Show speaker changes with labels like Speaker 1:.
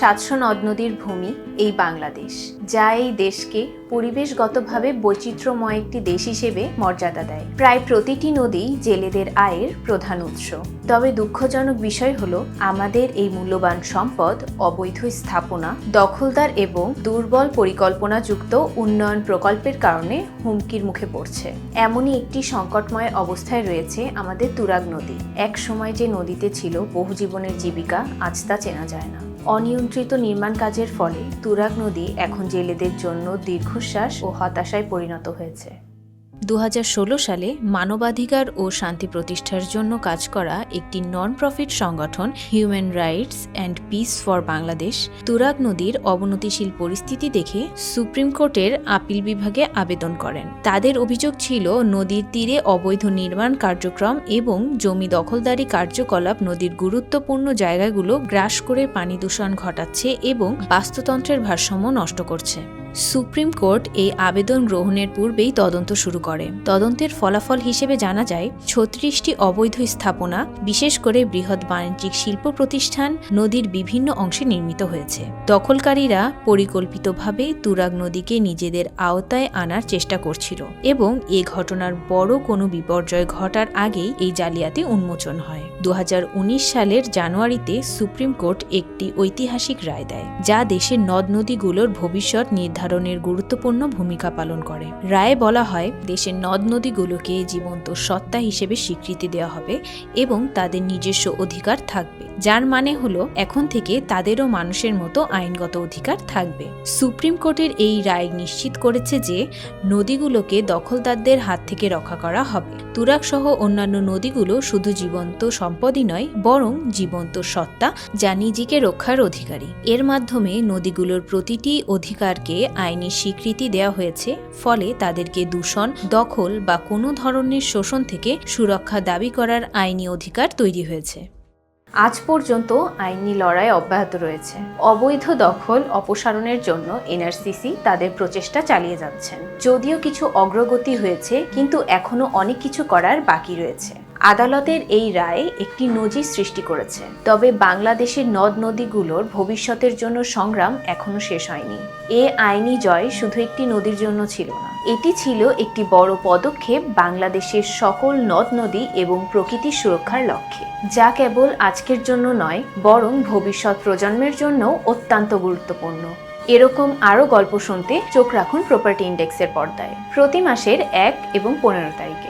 Speaker 1: সাতশো নদ নদীর ভূমি এই বাংলাদেশ, যা এই দেশকে পরিবেশগতভাবে বৈচিত্র্যময় একটি দেশ হিসেবে মর্যাদা দেয়। প্রায় প্রতিটি নদী জেলেদের আয়ের প্রধান উৎস। তবে দুঃখজনক বিষয় হলো, আমাদের এই মূল্যবান সম্পদ, অবৈধ স্থাপনা, দখলদার এবং দুর্বল পরিকল্পনাযুক্ত উন্নয়ন প্রকল্পের কারণে হুমকির মুখে পড়ছে। এমনই একটি সংকটময় অবস্থায় রয়েছে আমাদের তুরাগ নদী। এক সময় যে নদীতে ছিল বহু জীবনের জীবিকা, আজ তা চেনা যায় না। অনিয়ন্ত্রিত নির্মাণ কাজের ফলে তুরাগ নদী এখন জেলেদের জন্য দীর্ঘশ্বাস ও হতাশায় পরিণত হয়েছে। দু হাজার ষোলো সালে মানবাধিকার ও শান্তি প্রতিষ্ঠার জন্য কাজ করা একটি নন প্রফিট সংগঠন human rights and peace for Bangladesh Turag নদীর অবনতিশীল পরিস্থিতি দেখে সুপ্রিম কোর্টের আপিল বিভাগে আবেদন করেন। তাদের অভিযোগ ছিল নদীর তীরে অবৈধ নির্মাণ কার্যক্রম এবং জমি দখলদারি কার্যকলাপ নদীর গুরুত্বপূর্ণ জায়গাগুলো গ্রাস করে পানি দূষণ ঘটাচ্ছে এবং বাস্তুতন্ত্রের ভারসাম্য নষ্ট করছে। সুপ্রিম কোর্ট এই আবেদন গ্রহণের পূর্বেই তদন্ত শুরু করে। তদন্তের ফলাফল হিসেবে জানা যায়, ছত্রিশটি অবৈধ স্থাপনা, বিশেষ করে বৃহৎ বাণিজ্যিক শিল্প প্রতিষ্ঠান, নদীর বিভিন্ন অংশে নির্মিত হয়েছে। দখলকারীরা পরিকল্পিতভাবে তুরাগ নদীকে নিজেদের আওতায় আনার চেষ্টা করছিল এবং এ ঘটনার বড় কোনো বিপর্যয় ঘটার আগেই এই জালিয়াতি উন্মোচন হয়। দু হাজার উনিশ সালের জানুয়ারিতে সুপ্রিম কোর্ট একটি ঐতিহাসিক রায় দেয়, যা দেশের নদ নদীগুলোর ভবিষ্যৎ নির্ধারণের গুরুত্বপূর্ণ ভূমিকা পালন করে। রায়ে বলা হয়, দেশের নদ নদীগুলোকে জীবন্ত সত্তা হিসেবে স্বীকৃতি দেওয়া হবে এবং তাদের নিজস্ব অধিকার থাকবে। যার মানে হলো, এখন থেকে তাদেরও মানুষের মতো আইনগত অধিকার থাকবে। সুপ্রিম কোর্টের এই রায় নিশ্চিত করেছে যে, নদীগুলোকে দখলদারদের হাত থেকে রক্ষা করা হবে। তুরাগ সহ অন্যান্য নদীগুলো শুধু জীবন্ত সম্পদই নয়, বরং জীবন্ত সত্তা যা নিজেকে রক্ষার অধিকারী। এর মাধ্যমে নদীগুলোর প্রতিটি অধিকারকে আইনি স্বীকৃতি দেওয়া হয়েছে, ফলে তাদেরকে দূষণ, দখল বা কোনো ধরনের শোষণ থেকে সুরক্ষা দাবি করার আইনি অধিকার তৈরি হয়েছে। আজ পর্যন্ত আইনি লড়াই অব্যাহত রয়েছে। অবৈধ দখল, অপসারণের জন্য এনআরসিসি তাদের প্রচেষ্টা চালিয়ে যাচ্ছেন যদিও কিছু অগ্রগতি হয়েছে, কিন্তু এখনও অনেক কিছু করার বাকি রয়েছে। আদালতের এই রায় একটি নজির সৃষ্টি করেছে। তবে বাংলাদেশের নদ নদীগুলোর ভবিষ্যতের জন্য সংগ্রাম এখনও শেষ হয়নি। এ আইনি জয় শুধু একটি নদীর জন্য ছিল না। এটি ছিল একটি বড় পদক্ষেপ বাংলাদেশের সকল নদ নদী এবং প্রকৃতির সুরক্ষার লক্ষ্যে, যা কেবল আজকের জন্য নয়, বরং ভবিষ্যৎ প্রজন্মের জন্য অত্যন্ত গুরুত্বপূর্ণ। এরকম আরও গল্প শুনতে চোখ রাখুন প্রপার্টি ইন্ডেক্সের পর্দায়। প্রতি মাসের এক এবং পনেরো তারিখে।